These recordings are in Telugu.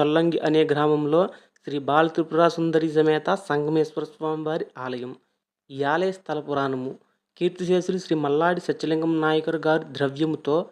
చొల్లంగి అనే గ్రామంలో శ్రీ బాల త్రిపుర సుందరి సమేత సంగమేశ్వర స్వామివారి ఆలయం. ఈ ఆలయ స్థల పురాణము. కీర్తిశేషులు శ్రీ మల్లాడి సత్యలింగం నాయకర్ గారి ద్రవ్యముతో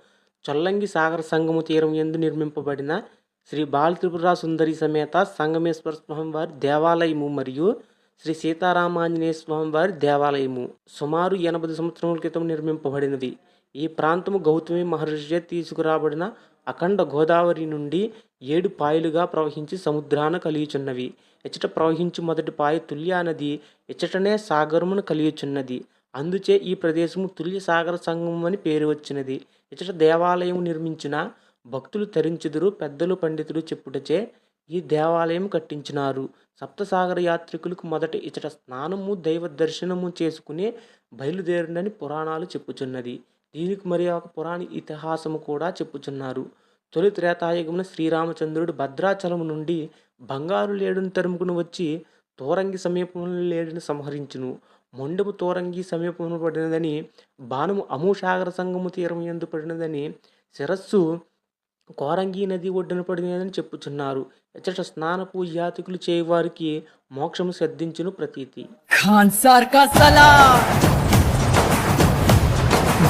చొల్లంగి సాగర సంగము తీరం ఎందు నిర్మింపబడిన శ్రీ బాల త్రిపుర సుందరి సమేత సంగమేశ్వర స్వామివారి దేవాలయము మరియు శ్రీ సీతారామాంజనేయ స్వామివారి దేవాలయము. సుమారు ఎనభై సంవత్సరముల క్రితం నిర్మింపబడినది. ఈ ప్రాంతము గౌతమి మహర్షిచే తీసుకురాబడిన అఖండ గోదావరి నుండి ఏడు పాయలుగా ప్రవహించి సముద్రాన కలియుచున్నవి. ఇచ్చట ప్రవహించు మొదటి పాయ తుల్యా నది ఇచ్చటనే సాగరమును కలియుచున్నది. అందుచే ఈ ప్రదేశము తుల్య సాగర సంగమం అని పేరు వచ్చినది. ఇచ్చట దేవాలయం నిర్మించిన భక్తులు తరించుదురు పెద్దలు పండితులు చెప్పుటచే ఈ దేవాలయం కట్టించినారు. సప్తసాగర యాత్రికులకు మొదట ఇచ్చట స్నానము దైవ దర్శనము చేసుకుని బయలుదేరిందని పురాణాలు చెప్పుచున్నది. దీనికి మరి ఒక పురాణ ఇతిహాసము కూడా చెప్పుచున్నారు. తొలి త్రేతాయుగమున శ్రీరామచంద్రుడు భద్రాచలము నుండి బంగారు లేడును తరుముకుని వచ్చి తోరంగి సమీపంలో లేడును సంహరించును. మొండము తోరంగి సమీపంలో పడినదని బాణము అమూషాగర సంగము తీరం ఎందు పడినదని శిరస్సు కోరంగి నది ఒడ్డున పడినదని చెప్పుచున్నారు. ఎచ్చట స్నానపు పూజాతికులు చేయవారికి మోక్షము శ్రద్ధించును ప్రతీతి.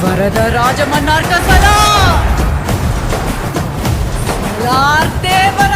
వరద రాజమన్నార్ ದೇವರ